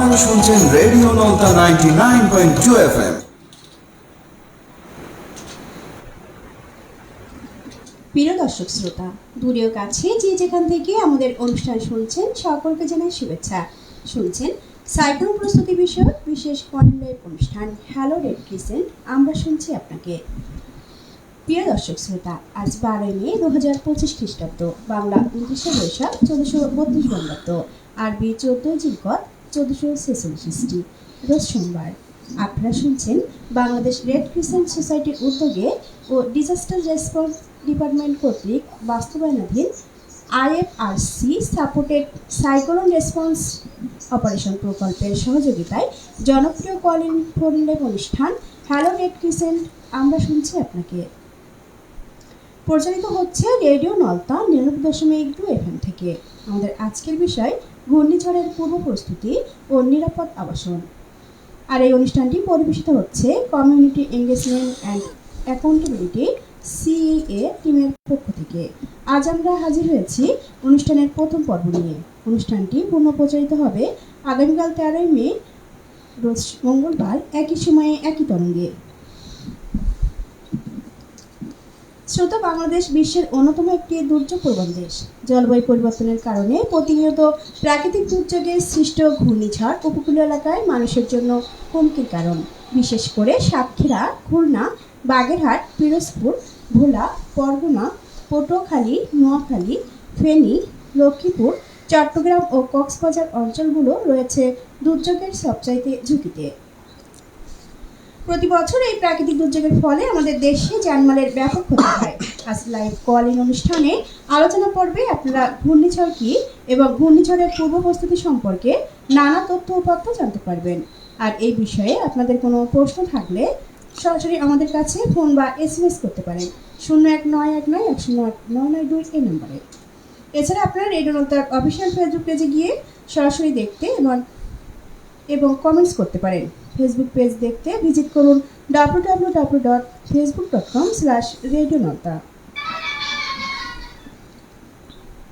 আপনারা শুনছেন radio Nalta ninety nine point two F M প্রিয় দর্শক শ্রোতা দূরেও কাছে যে যেখান থেকে আমাদের অনুষ্ঠান শুনছেন, সকলকে জানাই শুভেচ্ছা। শুনছেন সাইক্লোন প্রস্তুতি বিষয়ক বিশেষ কর্নেলের অনুষ্ঠান হ্যালো রেড ক্রিসেন্ট আমরা শুনছি আপনাকে। প্রিয় দর্শক শ্রোতা, আজ বারোই মে দু হাজার পঁচিশ খ্রিস্টাব্দ, বাংলা উনত্রিশে বৈশাখ চোদ্দশো বত্রিশ বঙ্গাব্দ। আরবি চোদ্দই জিনকত চোদ্দশো ছেচল্লিশ ইস্টি রোজ সোমবার আপনারা শুনছেন বাংলাদেশ রেড ক্রিসেন্ট সোসাইটির উদ্যোগে ও ডিজাস্টার রেসপন্স ডিপার্টমেন্ট কর্তৃক বাস্তবায়নাধীন IFRC supported cyclone response operation প্রকল্পের সহযোগিতায় জনপ্রিয় কলিং ফোনলেভ অনুষ্ঠান হ্যালো রেড ক্রিসেন্ট আমরা শুনছি আপনাকে। প্রচারিত হচ্ছে রেডিও নলতা নিরানব্বই দশমিক দু এফএম থেকে। আমাদের আজকের বিষয় ঘূর্ণিঝড়ের পূর্ব প্রস্তুতি ও নিরাপদ আবাসন। আর এই অনুষ্ঠানটি পরিবেশিত হচ্ছে community engagement and accountability CA টিমের পক্ষ থেকে। আজ আমরা হাজির হয়েছি অনুষ্ঠানের প্রথম পর্ব নিয়ে। অনুষ্ঠানটি পুনঃ প্রচারিত হবে আগামীকাল তেরোই মে, রোজ মঙ্গলবার একই সময়ে একই তরঙ্গে। শ্রোতা বাংলাদেশ বিশ্বের অন্যতম একটি দুর্যোগ প্রবণ দেশ। জলবায়ু পরিবর্তনের কারণে প্রতিনিয়ত প্রাকৃতিক দুর্যোগে সৃষ্ট ঘূর্ণিঝড় উপকূলীয় এলাকায় মানুষের জন্য হুমকির কারণ। বিশেষ করে সাতক্ষীরা, খুলনা, বাগেরহাট, পিরোজপুর, ভোলা পরগনা পটুয়াখালী, নোয়াখালী, ফেনী, লক্ষ্মীপুর, চট্টগ্রাম ও কক্সবাজার অঞ্চলগুলো রয়েছে দুর্যোগের সবচাইতে ঝুঁকিতে। প্রতি বছর এই প্রাকৃতিক দুর্যোগের ফলে আমাদের দেশে জানমালের ব্যাপক ক্ষতি হয়। আজ লাইভ কল অনুষ্ঠানে আলোচনা পর্বে আপনারা ঘূর্ণিঝড় কি এবং ঘূর্ণিঝড়ের পূর্ব প্রস্তুতি সম্পর্কে নানা তথ্য উপাত্ত জানতে পারবেন। আর এই বিষয়ে আপনাদের কোনো প্রশ্ন থাকলে সরাসরি আমাদের কাছে ফোন বা এসএমএস করতে পারেন। শূন্য এক নয় এক নয় এক শূন্য আট নয় নয় দুই এই নম্বরে। এছাড়া আপনারা রেডিও নতার অফিসিয়াল ফেসবুক পেজে গিয়ে সরাসরি দেখতে এবং এবং কমেন্টস করতে পারেন। ফেসবুক পেজ দেখতে ভিজিট করুন W W W dot Facebook dot com slash radio Nalta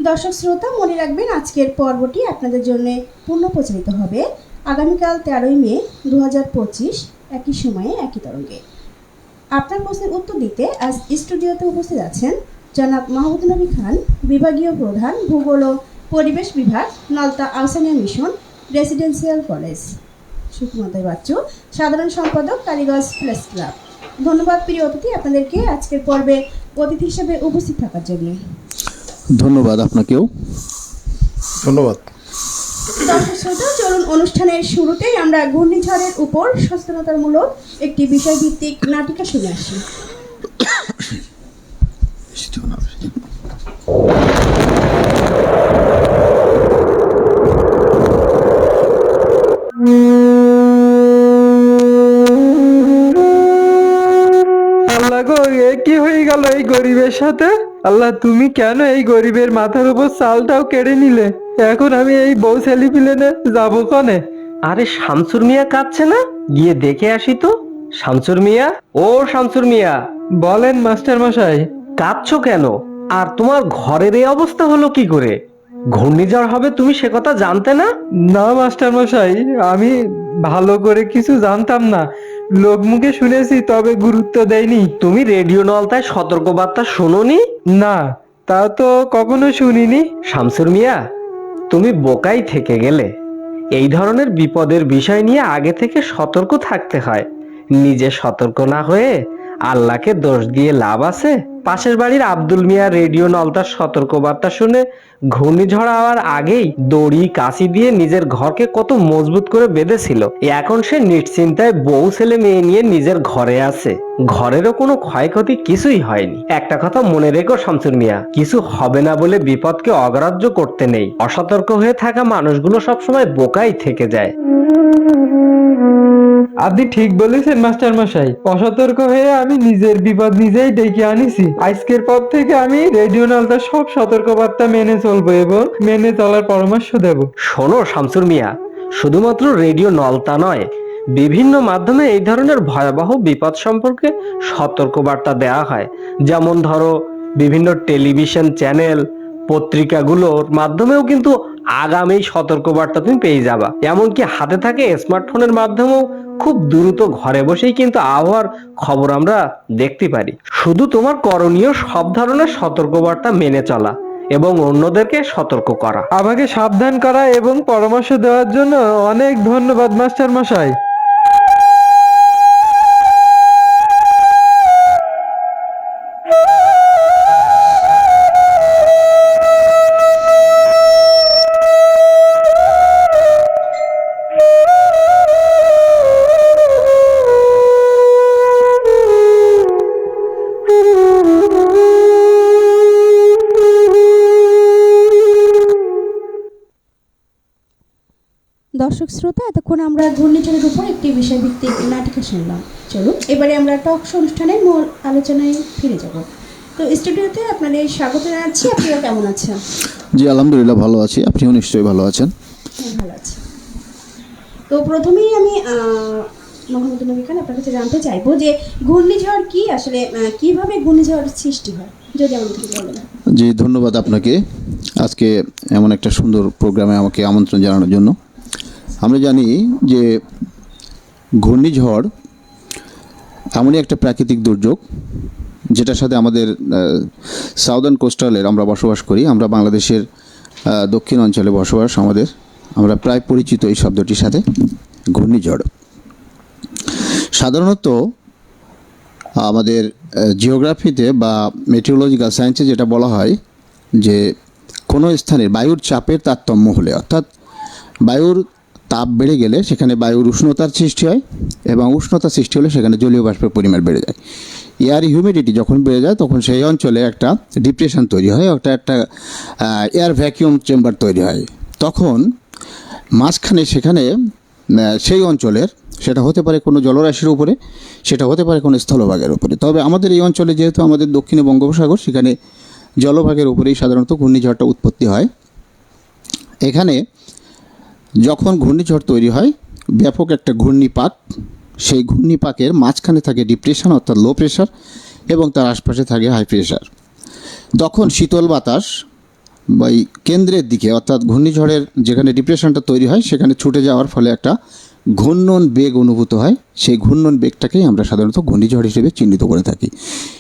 দর্শক শ্রোতা, মনে রাখবেন আজকের পর্বটি আপনাদের জন্য পুনঃ প্রচারিত হবে আগামীকাল তেরোই মে দু হাজার পঁচিশ একই সময়ে, একই তরঙ্গে। আপনার প্রশ্নের উত্তর দিতে আজ স্টুডিওতে উপস্থিত আছেন জনাব মাহমুদ নবী খান, বিভাগীয় প্রধান, ভূগোল ও পরিবেশ বিভাগ, Nalta Ahsania mission, residential college. সুকুমাতাই Bachchu সাধারণ সম্পাদক কালীগঞ্জ প্রেস ক্লাব। ধন্যবাদ প্রিয় অতিথি আপনাদেরকে আজকের পর্বে অতিথি হিসেবে উপস্থিত থাকার জন্য। ধন্যবাদ আপনাকেও। ধন্যবাদ। দর্শক শ্রোতা চলুন অনুষ্ঠানের শুরুতেই আমরা ঘূর্ণিঝড়ের উপর সচেতনতামূলক একটি বিষয়ভিত্তিক নাটিকা শুনে আসি। এই গরিবের সাথে? আল্লাহ, তুমি কেন এই গরিবের মাথার উপর চালটাও কেড়ে নিলে? এখন আমি এই বউ ছেলে পিলেনে যাব কনে? আরে, শামসুর মিয়া কাঁদছে না? গিয়ে দেখে আসি তো। শামসুর মিয়া? ও শামসুর মিয়া। বলেন, মাস্টার মশাই। কাঁদছো কেন? আর তোমার ঘরের এই অবস্থা হলো কি করে? ঘূর্ণিঝড় হবে, তুমি সে কথা জানতে না? না, মাস্টার মশাই, আমি ভালো করে কিছু জানতাম না। লোক মুখে শুনেছি তবে গুরুত্ব দেয়নি। তুমি রেডিও নলতায় সতর্কবার্তা শোনোনি? না তা তো কখনো শুনিনি। শামসুর মিয়া তুমি বোকাই থেকে গেলে। এই ধরনের বিপদের বিষয় নিয়ে আগে থেকে সতর্ক থাকতে হয়। নিজে সতর্ক না হয়ে আল্লাহকে দোষ দিয়ে লাভ আছে? পাশের বাড়ির আব্দুল মিয়া রেডিও নলতার সতর্কবার্তা শুনে ঘূর্ণিঝড় হওয়ার আগেই দড়ি, কাশি দিয়ে নিজের ঘরকে কত মজবুত করে বেঁধেছিল। এখন সে নিশ্চিন্তায় বউ ছেলে মেয়ে নিয়ে নিজের ঘরে আছে। ঘরেরও কোনো ক্ষয়ক্ষতি কিছুই হয়নি। একটা কথা মনে রেখো শামসুর মিয়া, কিছু হবে না বলে বিপদকে অগ্রাহ্য করতে নেই। অসতর্ক হয়ে থাকা মানুষগুলো সবসময় বোকাই থেকে যায়। আপনি ঠিক বলেছেন, মাস্টার মশাই। অসতর্ক হয়ে আমি নিজের বিপদ নিজেই ডেকে আনিছি। আজকের পর থেকে আমি রেডিও নালটা সব সতর্কবার্তা মেনে চলবো এবং মেনে চলার পরামর্শ দেব। শোনো, শামসুর মিয়া, শুধুমাত্র রেডিও নলতা নয়, বিভিন্ন মাধ্যমে এই ধরনের ভয়াবহ বিপদ সম্পর্কে সতর্কবার্তা দেওয়া হয়। যেমন ধরো, বিভিন্ন টেলিভিশন চ্যানেল, পত্রিকাগুলোর মাধ্যমেও কিন্তু আগামী সতর্কবার্তা তুমি পেয়ে যাবা। এমনকি হাতে থাকে স্মার্টফোনের মাধ্যমেও খুব দ্রুত ঘরে বসেই কিন্তু আবহাওয়ার খবর আমরা দেখতে পারি। শুধু তোমার করণীয় সব ধরনের সতর্কবার্তা মেনে চলা এবং অন্যদেরকে সতর্ক করা। আমাকে সাবধান করা এবং পরামর্শ দেওয়ার জন্য অনেক ধন্যবাদ মাস্টার মশাই দর্শক শ্রোতা এতক্ষণ আমরা ঘূর্ণিঝড়ের উপর একটি বিষয়ভিত্তিক নাটিকা শুনলাম। চলুন এবারে আমরা টক শো অনুষ্ঠানের মূল আলোচনায় ফিরে যাব। তো স্টুডিওতে আপনাদের স্বাগত জানাচ্ছি। আপনারা কেমন আছেন? জি আলহামদুলিল্লাহ ভালো আছি। আপনিও নিশ্চয়ই ভালো আছেন? ভালো আছি। তো প্রথমেই আমি মোহাম্মদ নবী খান আপনার কাছে জানতে চাইব যে ঘূর্ণিঝড় কি? আসলে কীভাবে ঘূর্ণিঝড় সৃষ্টি হয়? যদি আমাদেরকে বলেন। জি ধন্যবাদ আপনাকে। আজকে এমন একটা সুন্দর প্রোগ্রামে আমাকে আমন্ত্রণ জানানোর জন্য। আমরা জানি যে ঘূর্ণিঝড় এমনই একটা প্রাকৃতিক দুর্যোগ, যেটার সাথে আমাদের সাউদার্ন কোস্টালের আমরা বসবাস করি, আমরা বাংলাদেশের দক্ষিণ অঞ্চলে বসবাস, আমাদের, আমরা প্রায় পরিচিত এই শব্দটির সাথে ঘূর্ণিঝড়। সাধারণত আমাদের জিওগ্রাফিতে বা মেটিওলজিক্যাল সায়েন্সে যেটা বলা হয় যে কোনো স্থানের বায়ুর চাপের তারতম্য হলে, অর্থাৎ বায়ুর তাপ বেড়ে গেলে সেখানে বায়ুর উষ্ণতার সৃষ্টি হয় এবং উষ্ণতা সৃষ্টি হলে সেখানে জলীয় বাষ্পের পরিমাণ বেড়ে যায়। এয়ার হিউমিডিটি যখন বেড়ে যায়, তখন সেই অঞ্চলে একটা ডিপ্রেশন তৈরি হয়, একটা একটা এয়ার ভ্যাকিউম চেম্বার তৈরি হয়। তখন মাঝখানে সেখানে সেই অঞ্চলের, সেটা হতে পারে কোনো জলরাশির উপরে, সেটা হতে পারে কোনো স্থলভাগের উপরে। তবে আমাদের এই অঞ্চলে যেহেতু আমাদের দক্ষিণে বঙ্গোপসাগর, সেখানে জলভাগের উপরেই সাধারণত ঘূর্ণিঝড়টা উৎপত্তি হয়। এখানে যখন ঘূর্ণিঝড় তৈরি হয়, ব্যাপক একটা ঘূর্ণিপাক সেই ঘূর্ণিপাকের মাঝখানে থাকে ডিপ্রেশন অর্থাৎ লো প্রেশার এবং তার আশপাশে থাকে হাই প্রেশার তখন শীতল বাতাস বা কেন্দ্রের দিকে, অর্থাৎ ঘূর্ণিঝড়ের যেখানে ডিপ্রেশনটা তৈরি হয়, সেখানে ছুটে যাওয়ার ফলে একটা ঘূর্ণন বেগ অনুভূত হয়। সেই ঘূর্ণন বেগটাকেই আমরা সাধারণত ঘূর্ণিঝড় হিসেবে চিহ্নিত করে থাকি।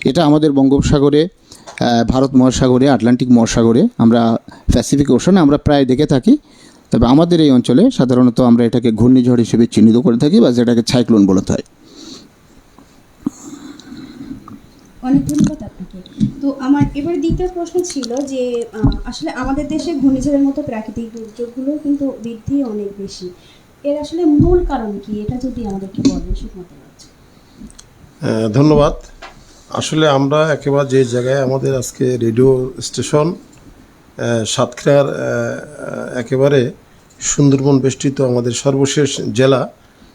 এটা আমাদের বঙ্গোপসাগরে ভারত মহাসাগরে, আটলান্টিক মহাসাগরে, আমরা প্যাসিফিক ওশানে আমরা প্রায় দেখে থাকি। তবে আমাদের এই অঞ্চলে সাধারণত আমরা এটাকে ঘূর্ণিঝড় হিসেবে চিহ্নিত করে থাকি বা যেটাকে সাইক্লোন বলে হয় অনেক ধন্যবাদ আপনাকে। তো আমার এবার দ্বিতীয় প্রশ্ন ছিল যে আসলে আমাদের দেশে ঘূর্ণিঝড়ের মতো প্রাকৃতিক দুর্যোগগুলো কিন্তু বৃদ্ধি অনেক বেশি। এর আসলে মূল কারণ কি? এটা যদি আমাদেরকে বলেন ধন্যবাদ। আসলে আমরা একেবারে যে জায়গায় আমাদের আজকে রেডিও স্টেশন সাতক্ষীরার একেবারে সুন্দরবন বেষ্টিত আমাদের সর্বশেষ জেলা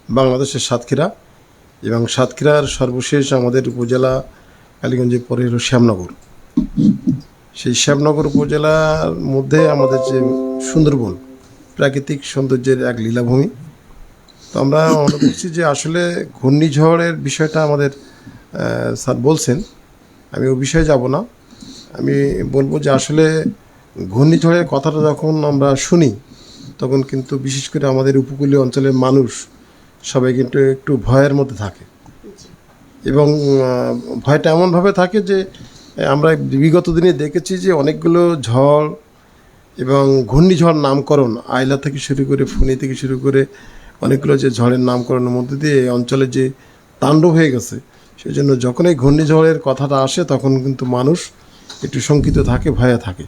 বাংলাদেশের সাতক্ষীরা এবং সাতক্ষীরার সর্বশেষ আমাদের উপজেলা কালীগঞ্জের পরে হলো শ্যামনগর। সেই শ্যামনগর উপজেলার মধ্যে আমাদের যে সুন্দরবন, প্রাকৃতিক সৌন্দর্যের এক লীলাভূমি। তো আমরা মনে করছি যে আসলে ঘূর্ণিঝড়ের বিষয়টা আমাদের স্যার বলছেন। আমি ওই বিষয়ে যাব না। আমি বলব যে আসলে ঘূর্ণিঝড়ের কথাটা যখন আমরা শুনি, তখন কিন্তু বিশেষ করে আমাদের উপকূলীয় অঞ্চলের মানুষ সবাই কিন্তু একটু ভয়ের মধ্যে থাকে। এবং ভয়টা এমনভাবে থাকে যে, আমরা বিগত দিনে দেখেছি যে অনেকগুলো ঝড় এবং ঘূর্ণিঝড় নামকরণ, আইলা থেকে শুরু করে ফণি থেকে শুরু করে অনেকগুলো যে ঝড়ের নামকরণের মধ্যে দিয়ে এই অঞ্চলে যে তাণ্ডব হয়ে গেছে সেই জন্য যখন এই ঘূর্ণিঝড়ের কথাটা আসে, তখন কিন্তু মানুষ একটু শঙ্কিত থাকে, ভয়ে থাকে।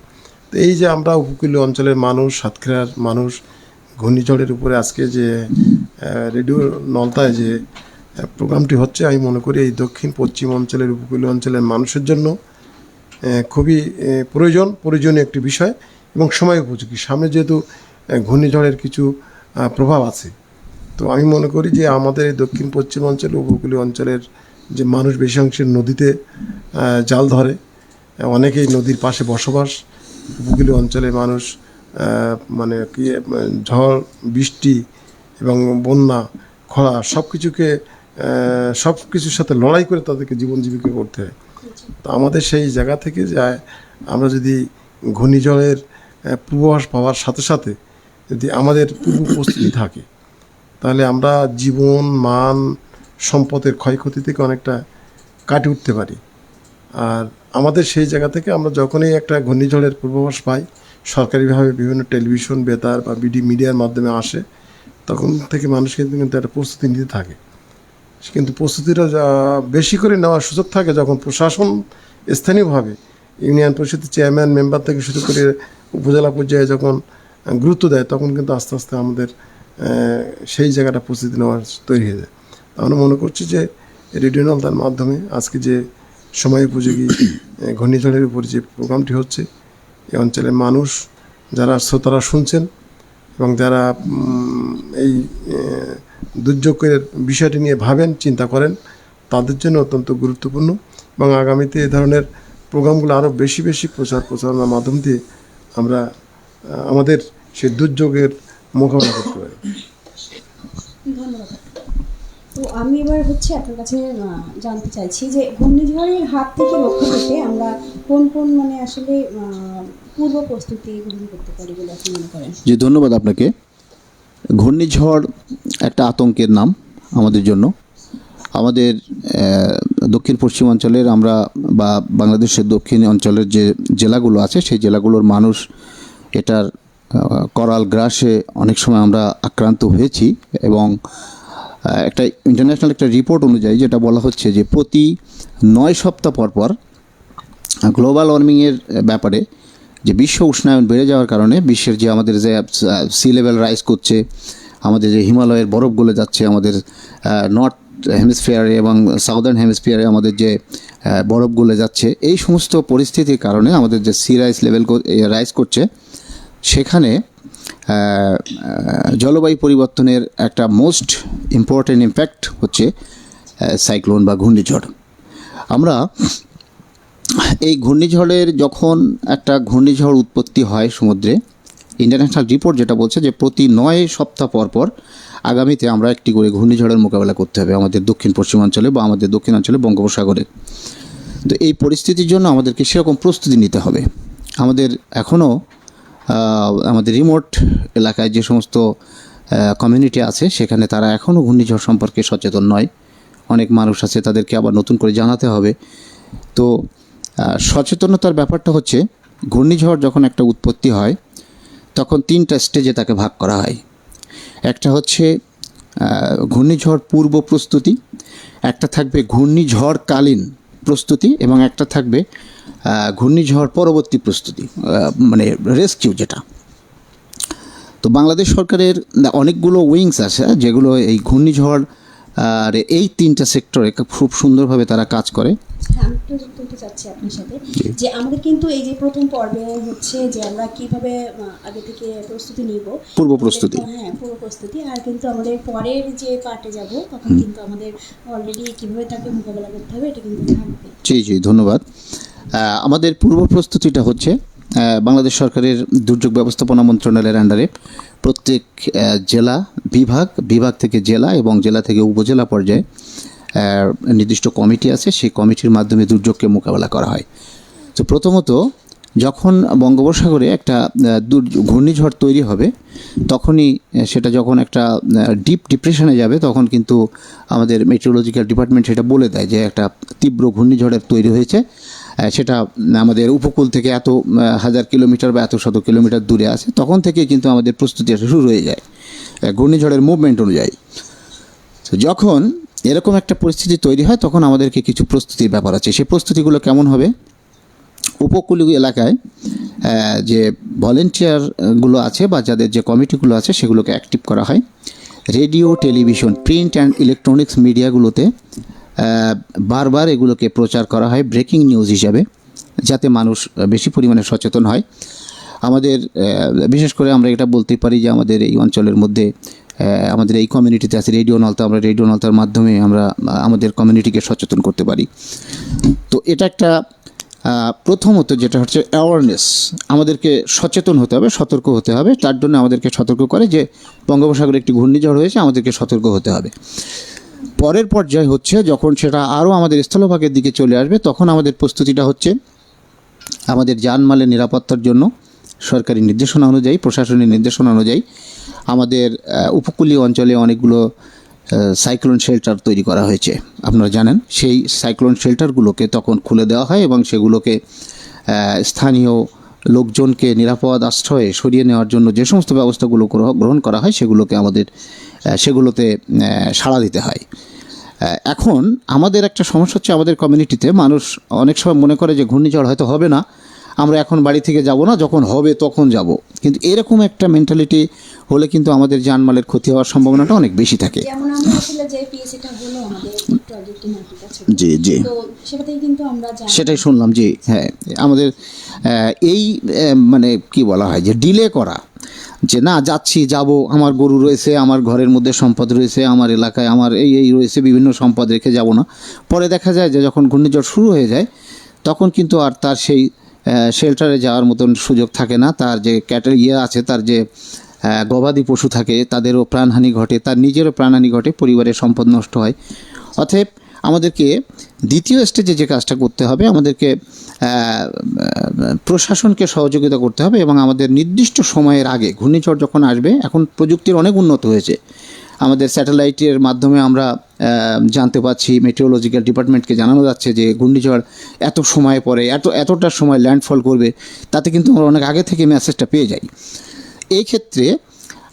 তো এই যে আমরা উপকূলীয় অঞ্চলের মানুষ, সাতক্ষীরার মানুষ, ঘূর্ণিঝড়ের উপরে আজকে যে রেডিও নলতায় যে প্রোগ্রামটি হচ্ছে, আমি মনে করি এই দক্ষিণ পশ্চিম অঞ্চলের উপকূলীয় অঞ্চলের মানুষের জন্য খুবই প্রয়োজন, প্রয়োজনীয় একটি বিষয় এবং সময় উপযোগী। সামনে যেহেতু ঘূর্ণিঝড়ের কিছু প্রভাব আছে, তো আমি মনে করি যে আমাদের এই দক্ষিণ পশ্চিম অঞ্চল উপকূলীয় অঞ্চলের যে মানুষ, বেশি অংশের নদীতে জাল ধরে। অনেকেই নদীর পাশে বসবাস উপকূলীয় অঞ্চলের মানুষ মানে কি, ঝড়, বৃষ্টি এবং বন্যা, খরা সব কিছুকে সব কিছুর সাথে লড়াই করে তাদেরকে জীবন জীবিকা করতে হয়। তো আমাদের সেই জায়গা থেকে যায়, আমরা যদি ঘূর্ণিঝড়ের পূর্বাভাস পাওয়ার সাথে সাথে যদি আমাদের পূর্ব প্রস্তুতি থাকে, তাহলে আমরা জীবন, মান, সম্পদের ক্ষয়ক্ষতি থেকে অনেকটা কাটিয়ে উঠতে পারি। আর আমাদের সেই জায়গা থেকে আমরা যখনই একটা ঘূর্ণিঝড়ের পূর্বাভাস পাই, সরকারিভাবে বিভিন্ন টেলিভিশন, বেতার বা বিডি মিডিয়ার মাধ্যমে আসে, তখন থেকে মানুষ কিন্তু কিন্তু একটা প্রস্তুতি নিতে থাকে। কিন্তু প্রস্তুতিটা বেশি করে নেওয়ার সুযোগ থাকে যখন প্রশাসন স্থানীয়ভাবে ইউনিয়ন পরিষদের চেয়ারম্যান, মেম্বার থেকে শুরু করে উপজেলা পর্যায়ে যখন গুরুত্ব দেয়, তখন কিন্তু আস্তে আস্তে আমাদের সেই জায়গাটা প্রস্তুতি নেওয়ার তৈরি হয়ে যায়। আমরা মনে করছি যে রেডিও তার মাধ্যমে আজকে যে সময় উপযোগী ঘূর্ণিঝড়ের উপর যে প্রোগ্রামটি হচ্ছে, এই অঞ্চলের মানুষ যারা শ্রোতারা শুনছেন এবং যারা এই দুর্যোগের বিষয়টি নিয়ে ভাবেন, চিন্তা করেন, তাদের জন্য অত্যন্ত গুরুত্বপূর্ণ এবং আগামীতে এ ধরনের প্রোগ্রামগুলো আরও বেশি বেশি প্রচার প্রচারণার মাধ্যম দিয়ে আমরা আমাদের সেই দুর্যোগের মোকাবেলা করতে পারি। তো আমি এবার হচ্ছে আপনার কাছে জানতে চাইছি যে ঘূর্ণিঝড়ের হাত থেকে রক্ষা পেতে আমরা কোন কোন মানে আসলে পূর্ব প্রস্তুতি গ্রহণ করতে পারি বলে আপনি মনে করেন? জি, ধন্যবাদ আপনাকে। ঘূর্ণিঝড় একটা আতঙ্কের নাম আমাদের জন্য। আমাদের দক্ষিণ পশ্চিমাঞ্চলের আমরা বা বাংলাদেশের দক্ষিণ অঞ্চলের যে জেলাগুলো আছে, সেই জেলাগুলোর মানুষ এটার করাল গ্রাসে অনেক সময় আমরা আক্রান্ত হয়েছি এবং একটা ইন্টারন্যাশনাল একটা রিপোর্ট অনুযায়ী যেটা বলা হচ্ছে যে প্রতি নয় সপ্তাহ পর পর গ্লোবাল ওয়ার্মিংয়ের ব্যাপারে যে বিশ্ব উষ্ণায়ন বেড়ে যাওয়ার কারণে বিশ্বের যে আমাদের যে সি লেভেল রাইজ করছে, আমাদের যে হিমালয়ের বরফ গলে যাচ্ছে, আমাদের নর্থ হেমিসফিয়ারে এবং সাউদার্ন হেমিসফিয়ারে আমাদের যে বরফ গলে যাচ্ছে, এই সমস্ত পরিস্থিতির কারণে আমাদের যে সি রাইজ লেভেল রাইজ করছে, সেখানে জলবায়ু পরিবর্তনের একটা মোস্ট ইম্পর্ট্যান্ট ইম্প্যাক্ট হচ্ছে সাইক্লোন বা ঘূর্ণিঝড়। আমরা এই ঘূর্ণিঝড়ের যখন একটা ঘূর্ণিঝড় উৎপত্তি হয় সমুদ্রে ইন্টারন্যাশনাল রিপোর্ট যেটা বলছে যে প্রতি নয় সপ্তাহ পর পর আগামীতে আমরা একটি করে ঘূর্ণিঝড়ের মোকাবেলা করতে হবে আমাদের দক্ষিণ পশ্চিমাঞ্চলে বা আমাদের দক্ষিণাঞ্চলে বঙ্গোপসাগরে। তো এই পরিস্থিতির জন্য আমাদেরকে সেরকম প্রস্তুতি নিতে হবে। আমাদের এখনও আমাদের রিমোট এলাকায় যে সমস্ত কমিউনিটি আছে, সেখানে তারা এখনও ঘূর্ণিঝড় সম্পর্কে সচেতন নয়। অনেক মানুষ আছে তাদেরকে আবার নতুন করে জানাতে হবে। তো সচেতনতার ব্যাপারটা হচ্ছে, ঘূর্ণিঝড় যখন একটা উৎপত্তি হয়, তখন তিনটা স্টেজে তাকে ভাগ করা হয়। একটা হচ্ছে ঘূর্ণিঝড় পূর্ব প্রস্তুতি, একটা থাকবে ঘূর্ণিঝড়কালীন। প্রস্তুতি এবং একটা থাকবে ঘূর্ণিঝড় পরবর্তী প্রস্তুতি মানে রেস্কিউ যেটা। তো বাংলাদেশ সরকারের অনেকগুলো উইংস আছে, যেগুলো এই ঘূর্ণিঝড় আর এই তিনটা সেক্টরে খুব সুন্দরভাবে তারা কাজ করে। হ্যাঁ আমি একটু চাচ্ছি আপনার সাথে যে আমাদের কিন্তু এই যে প্রথম পর্বে হচ্ছে যে আমরা কীভাবে আগে থেকে প্রস্তুতি নিব। পূর্ব প্রস্তুতি। হ্যাঁ পূর্ব প্রস্তুতি। আর কিন্তু আমাদের পরের যে পার্টে যাব তখন কিন্তু আমাদের অলরেডি কীভাবে তাকে মোকাবেলা করতে হবে এটা কিন্তু থাকবে জি জি ধন্যবাদ। আমাদের পূর্ব প্রস্তুতিটা হচ্ছে বাংলাদেশ সরকারের দুর্যোগ ব্যবস্থাপনা মন্ত্রণালয়ের আন্ডারে প্রত্যেক জেলা বিভাগ বিভাগ থেকে জেলা এবং জেলা থেকে উপজেলা পর্যায়ে নির্দিষ্ট কমিটি আছে। সেই কমিটির মাধ্যমে দুর্যোগকে মোকাবেলা করা হয়। তো প্রথমত, যখন বঙ্গোপসাগরে একটা ঘূর্ণিঝড় তৈরি হবে, তখনই সেটা যখন একটা ডিপ ডিপ্রেশনে যাবে, তখন কিন্তু আমাদের মেট্রোলজিক্যাল ডিপার্টমেন্ট সেটা বলে দেয় যে একটা তীব্র ঘূর্ণিঝড়ের তৈরি হয়েছে। সেটা আমাদের উপকূল থেকে এত হাজার কিলোমিটার বা এত শত কিলোমিটার দূরে আছে, তখন থেকে কিন্তু আমাদের প্রস্তুতি আসা শুরু হয়ে যায় ঘূর্ণিঝড়ের মুভমেন্ট অনুযায়ী। তো যখন এরকম একটা পরিস্থিতি তৈরি হয়, তখন আমাদেরকে কিছু প্রস্তুতির ব্যাপার আছে। সেই প্রস্তুতিগুলো কেমন হবে? উপকূলীয় এলাকায় যে ভলেন্টিয়ারগুলো আছে বা যাদের যে কমিটিগুলো আছে, সেগুলোকে অ্যাক্টিভ করা হয়। Radio, television print and electronics মিডিয়াগুলোতে বারবার এগুলোকে প্রচার করা হয় ব্রেকিং নিউজ হিসাবে, যাতে মানুষ বেশি পরিমাণে সচেতন হয়। আমাদের বিশেষ করে আমরা এটা বলতে পারি যে আমাদের এই অঞ্চলের মধ্যে আমাদের এই কমিউনিটিতে আছে রেডিও নলতা আমরা রেডিও নলতার মাধ্যমে আমরা আমাদের কমিউনিটিকে সচেতন করতে পারি। তো এটা একটা প্রথমত যেটা হচ্ছে অ্যাওয়ারনেস আমাদেরকে সচেতন হতে হবে, সতর্ক হতে হবে। তার জন্য আমাদেরকে সতর্ক করে যে বঙ্গোপসাগরে একটি ঘূর্ণিঝড় হয়েছে, আমাদেরকে সতর্ক হতে হবে। পরের পর্যায় হচ্ছে যখন সেটা আরও আমাদের স্থলভাগের দিকে চলে আসবে, তখন আমাদের প্রস্তুতিটা হচ্ছে আমাদের জানমালের নিরাপত্তার জন্য সরকারি নির্দেশনা অনুযায়ী প্রশাসনের নির্দেশনা অনুযায়ী আমাদের উপকূলীয় অঞ্চলে অনেকগুলো সাইক্লোন শেল্টার তৈরি করা হয়েছে। আপনারা জানেন, সেই সাইক্লোন শেল্টারগুলোকে তখন খুলে দেওয়া হয় এবং সেগুলোকে স্থানীয় লোকজনকে নিরাপদ আশ্রয়ে সরিয়ে নেওয়ার জন্য যে সমস্ত ব্যবস্থাগুলো গ্রহ- গ্রহণ করা হয় সেগুলোকে আমাদের সেগুলোতে সাড়া দিতে হয়। এখন আমাদের একটা সমস্যা হচ্ছে আমাদের কমিউনিটিতে মানুষ অনেক সময় মনে করে যে ঘূর্ণিঝড় হয়তো হবে না। আমরা এখন বাড়ি থেকে যাব না যখন হবে তখন যাব। কিন্তু এরকম একটা মেন্টালিটি হলে কিন্তু আমাদের জানমালের ক্ষতি হওয়ার সম্ভাবনাটা অনেক বেশি থাকে। জি জি। সেটাই শুনলাম জি হ্যাঁ। আমাদের এই মানে কি বলা হয় যে ডিলে করা। যে না, যাচ্ছি, যাব, আমার গরু রয়েছে, আমার ঘরের মধ্যে সম্পদ রয়েছে, আমার এলাকায় আমার এই এই রয়েছে, বিভিন্ন সম্পদ রেখে যাব না। পরে দেখা যায় যে যখন ঘূর্ণিঝড় শুরু হয়ে যায়, তখন কিন্তু আর তার সেই শেল্টারে যাওয়ার মতন সুযোগ থাকে না। তার যে ক্যাটেল ইয়ে আছে, তার যে গবাদি পশু থাকে, তাদেরও প্রাণহানি ঘটে, তার নিজেরও প্রাণহানি ঘটে, পরিবারের সম্পদ নষ্ট হয়। অতএব আমাদেরকে দ্বিতীয় স্টেজে যে কাজটা করতে হবে, আমাদেরকে প্রশাসনকে সহযোগিতা করতে হবে এবং আমাদের নির্দিষ্ট সময়ের আগে, ঘূর্ণিঝড় যখন আসবে, এখন প্রযুক্তির অনেক উন্নত হয়েছে। আমাদের স্যাটেলাইটের মাধ্যমে আমরা জানতে পাচ্ছি মেটেরোলজিক্যাল ডিপার্টমেন্টকে জানানো যাচ্ছে যে ঘূর্ণিঝড় এত সময় পরে, এত, এতটা সময় ল্যান্ডফল করবে, তাতে কিন্তু আমরা অনেক আগে থেকে মেসেজটা পেয়ে যাই। এই ক্ষেত্রে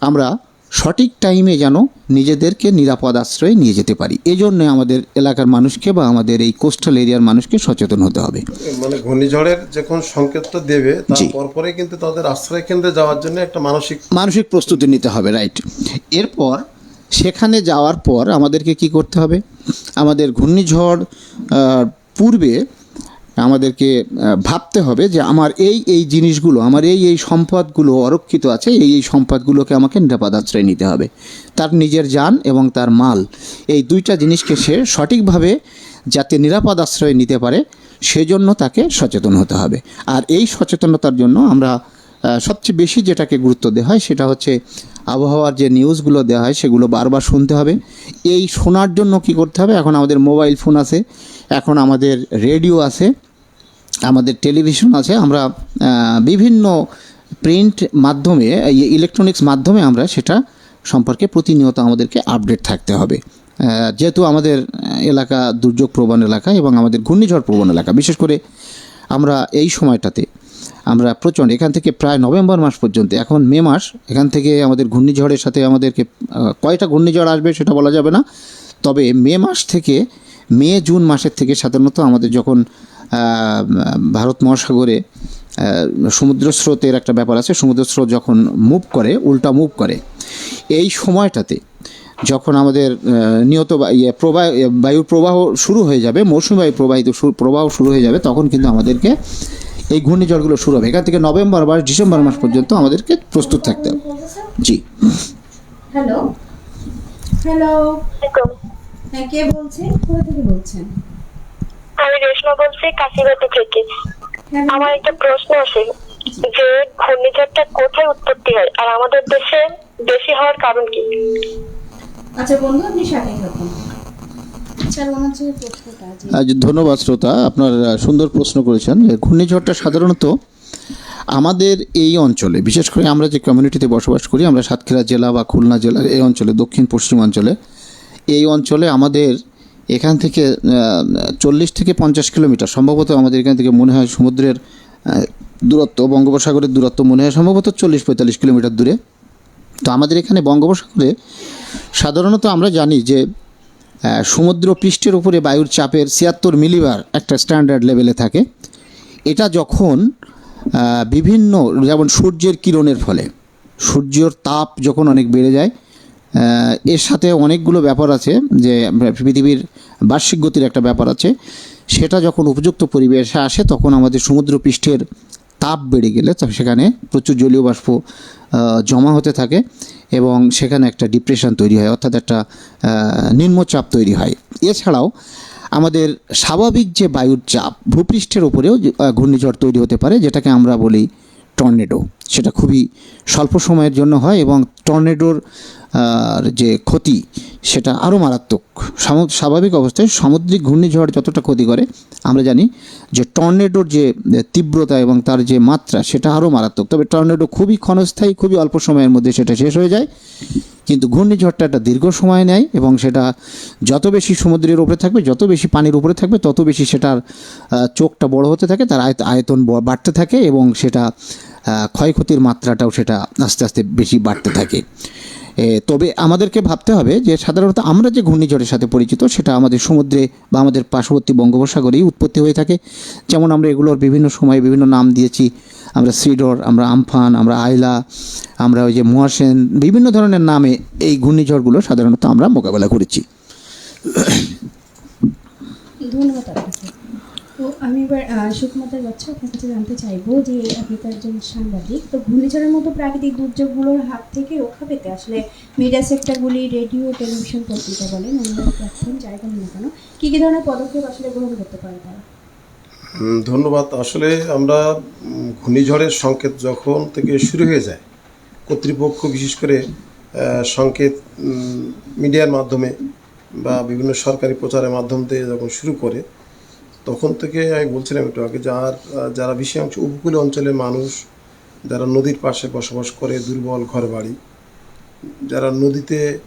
আমরা সঠিক টাইমে যেন নিজেদেরকে নিরাপদ আশ্রয়ে নিয়ে যেতে পারি। এই জন্য আমাদের এলাকার মানুষকে বা আমাদের এই কোস্টাল এরিয়ার মানুষকে সচেতন হতে হবে। মানে ঘূর্ণিঝড়ের যখন সংকেতটা দেবে জি। তার পরে কিন্তু তাদের আশ্রয় কেন্দ্রে যাওয়ার জন্য একটা মানসিক মানসিক প্রস্তুতি নিতে হবে রাইট এরপর সেখানে যাওয়ার পর আমাদেরকে কি করতে হবে? আমাদের ঘূর্ণিঝড় পূর্বে আমাদেরকে ভাবতে হবে যে আমার এই এই জিনিসগুলো, আমার এই এই সম্পদগুলো অরক্ষিত আছে, এই এই সম্পদগুলোকে আমাকে নিরাপদ আশ্রয় নিতে হবে। তার নিজের যান এবং তার মাল, এই দুইটা জিনিসকে সে সঠিকভাবে যাতে নিরাপদ আশ্রয় নিতে পারে, সেজন্য তাকে সচেতন হতে হবে। আর এই সচেতনতার জন্য আমরা সবচেয়ে বেশি যেটাকে গুরুত্ব দেওয়া হয় সেটা হচ্ছে আবহাওয়ার যে নিউজগুলো দেওয়া হয় সেগুলো বারবার শুনতে হবে। এই শোনার জন্য কি করতে হবে? এখন আমাদের মোবাইল ফোন আছে, এখন আমাদের রেডিও আছে আমাদের টেলিভিশন আছে, আমরা বিভিন্ন প্রিন্ট মাধ্যমে ইলেকট্রনিক্স মাধ্যমে আমরা সেটা সম্পর্কে প্রতিনিয়ত আমাদেরকে আপডেট থাকতে হবে। যেহেতু আমাদের এলাকা দুর্যোগ প্রবণ এলাকা এবং আমাদের ঘূর্ণিঝড় প্রবণ এলাকা, বিশেষ করে আমরা এই সময়টাতে, আমরা প্রচণ্ড এখান থেকে প্রায় নভেম্বর মাস পর্যন্ত, এখন মে মাস, এখান থেকে আমাদের ঘূর্ণিঝড়ের সাথে আমাদেরকে কয়টা ঘূর্ণিঝড় আসবে সেটা বলা যাবে না। তবে মে মাস থেকে, মে জুন মাসের থেকে সাধারণত আমাদের যখন ভারত মহাসাগরে সমুদ্র স্রোতের একটা ব্যাপার আছে। সমুদ্র স্রোত যখন মুভ করে উল্টা মুভ করে এই সময়টাতে যখন আমাদের নিয়ত ইয়ে প্রবাহ ইয়ে, বায়ুর প্রবাহ শুরু হয়ে যাবে মৌসুমি বায়ু প্রবাহিত প্রবাহ শুরু হয়ে যাবে তখন কিন্তু আমাদেরকে এই ঘূর্ণিঝড়গুলো শুরু হবে। এখান থেকে নভেম্বর মাস ডিসেম্বর মাস পর্যন্ত আমাদেরকে প্রস্তুত থাকতে হবে। জি। হ্যালো হ্যালো হ্যাঁ কে বলছেন কোথা থেকে বলছেন? আমি রেশমা বলছি কাশিবাতি থেকে। আমার একটা প্রশ্ন আছে যে ঘূর্ণিঝড়টা কোথায় উৎপত্তি হয়? আর আমাদের দেশে বেশি হওয়ার কারণ কি? আচ্ছা বন্ধু আপনি সাথে থাকুন। আজ ধন্যবাদ শ্রোতা। আপনার সুন্দর প্রশ্ন করেছেন যে ঘূর্ণিঝড়টা সাধারণত আমাদের এই অঞ্চলে বিশেষ করে আমরা যে কমিউনিটিতে বসবাস করি আমরা সাতক্ষীরা জেলা বা খুলনা জেলার এই অঞ্চলে দক্ষিণ পশ্চিম অঞ্চলে এই অঞ্চলে আমাদের এখান থেকে চল্লিশ থেকে পঞ্চাশ কিলোমিটার, সম্ভবত আমাদের এখান থেকে মনে হয় সমুদ্রের দূরত্ব, বঙ্গোপসাগরের দূরত্ব মনে হয় সম্ভবত চল্লিশ পঁয়তাল্লিশ কিলোমিটার দূরে। তো আমাদের এখানে বঙ্গোপসাগরে সাধারণত আমরা জানি যে সমুদ্র পৃষ্ঠের উপরে বায়ুর চাপের ছিয়াত্তর মিলিবার একটা স্ট্যান্ডার্ড লেভেলে থাকে। এটা যখন বিভিন্ন, যেমন সূর্যের কিরণের ফলে, সূর্যর তাপ যখন অনেক বেড়ে যায় এর সাথে অনেকগুলো ব্যাপার আছে যে পৃথিবীর বার্ষিক গতির একটা ব্যাপার আছে। সেটা যখন উপযুক্ত পরিবেশে আসে তখন আমাদের সমুদ্র পৃষ্ঠের তাপ বেড়ে গেলে তো সেখানে প্রচুর জলীয় বাষ্প জমা হতে থাকে এবং সেখানে একটা ডিপ্রেশন তৈরি হয় অর্থাৎ একটা নিম্নচাপ তৈরি হয়। এছাড়াও আমাদের স্বাভাবিক যে বায়ুর চাপ ভূপৃষ্ঠের আহ, ঘূর্ণিঝড় তৈরি হতে পারে যেটাকে আমরা বলি টর্নেডো। সেটা খুবই স্বল্প সময়ের জন্য হয় এবং টর্নেডোর আর যে ক্ষতি, সেটা আরও মারাত্মক। স্বাভাবিক অবস্থায় সামুদ্রিক ঘূর্ণিঝড় যতটা ক্ষতি করে, আমরা জানি যে টর্নেডোর যে তীব্রতা এবং তার যে মাত্রা, সেটা আরও মারাত্মক। তবে টর্নেডো খুবই ক্ষণস্থায়ী, খুবই অল্প সময়ের মধ্যে সেটা শেষ হয়ে যায়। কিন্তু ঘূর্ণিঝড়টা একটা দীর্ঘ সময় নেয় এবং সেটা যত বেশি সমুদ্রের উপরে থাকবে, যত বেশি পানির উপরে থাকবে, তত বেশি সেটার চোখটা বড় হতে থাকে, তার আয়ত- আয়তন বাড়তে থাকে এবং সেটা ক্ষয়ক্ষতির মাত্রাটাও সেটা আস্তে আস্তে বেশি বাড়তে থাকে। তবে আমাদেরকে ভাবতে হবে যে সাধারণত আমরা যে ঘূর্ণিঝড়ের সাথে পরিচিত, সেটা আমাদের সমুদ্রে বা আমাদের পার্শ্ববর্তী বঙ্গোপসাগরেই উৎপত্তি হয়ে থাকে। যেমন আমরা এগুলোর বিভিন্ন সময়ে বিভিন্ন নাম দিয়েছি। আমরা সিডর, আমরা আমফান, আমরা আইলা, আমরা ওই যে মহাসেন বিভিন্ন ধরনের নামে এই ঘূর্ণিঝড়গুলো সাধারণত আমরা মোকাবেলা করেছি। ধন্যবাদ তো আমি এবার সুকুমাতার বাচ্চা, আপনার কাছে জানতে চাইব যে আপনি তো একজন সাংবাদিক। তো ঘূর্ণিঝড়ের মতো প্রাকৃতিক দুর্যোগগুলোর হাত থেকে রক্ষা পেতে আসলে মিডিয়া সেক্টরগুলি, রেডিও, টেলিভিশন পত্রিকা বলেন অন্য প্ল্যাটফর্ম যাই না কেন, কী কী ধরনের পদক্ষেপ আসলে গ্রহণ করতে পারে তারা? ধন্যবাদ। আসলে আমরা ঘূর্ণিঝড়ের সংকেত যখন থেকে শুরু হয়ে যায়, কর্তৃপক্ষ বিশেষ করে সংকেত মিডিয়ার মাধ্যমে বা বিভিন্ন সরকারি প্রচারের মাধ্যম থেকে যখন শুরু করে তখন থেকে আমি বলছিলাম একটু আগে যার যারা বেশি উপকূল অঞ্চলের মানুষ, যারা নদীর পাশে বসবাস করে দুর্বল ঘর বাড়ি যারা নদীতে